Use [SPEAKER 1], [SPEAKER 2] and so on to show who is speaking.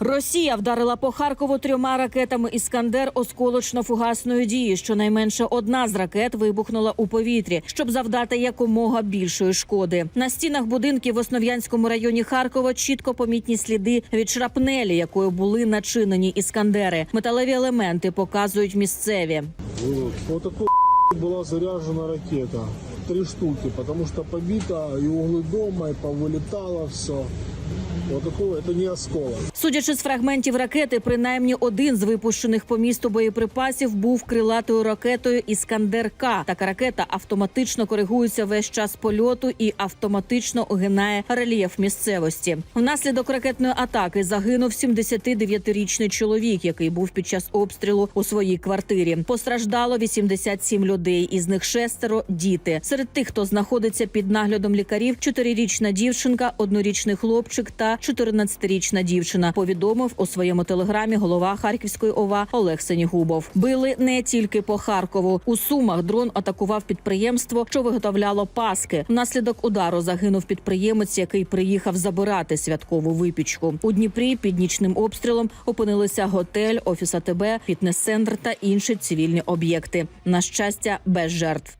[SPEAKER 1] Росія вдарила по Харкову трьома ракетами Іскандер осколочно-фугасної дії. Щонайменше одна з ракет вибухнула у повітрі, щоб завдати якомога більшої шкоди. На стінах будинків в Основ'янському районі Харкова чітко помітні сліди від шрапнелі, якою були начинені іскандери. Металеві елементи показують місцеві.
[SPEAKER 2] Вот, вот такой была заряжена ракета. Три штуки, потому что побито и углы дома, и повылетало все. Вот такое, это не осколок.
[SPEAKER 1] Судячи з фрагментів ракети, принаймні один з випущених по місту боєприпасів був крилатою ракетою Іскандер К. Така ракета автоматично коригується весь час польоту і автоматично огинає рельєф місцевості. Внаслідок ракетної атаки загинув 79-річний чоловік, який був під час обстрілу у своїй квартирі. Постраждало 87 людей, із них шестеро діти. Серед тих, хто знаходиться під наглядом лікарів, чотирирічна дівчинка, однорічний хлопчик та 14-річна дівчина. Повідомив у своєму телеграмі голова Харківської ОВА Олег Сенігубов. Били не тільки по Харкову. У Сумах дрон атакував підприємство, що виготовляло паски. Внаслідок удару загинув підприємець, який приїхав забирати святкову випічку. У Дніпрі під нічним обстрілом опинилися готель, офіс АТБ, фітнес-центр та інші цивільні об'єкти. На щастя, без жертв.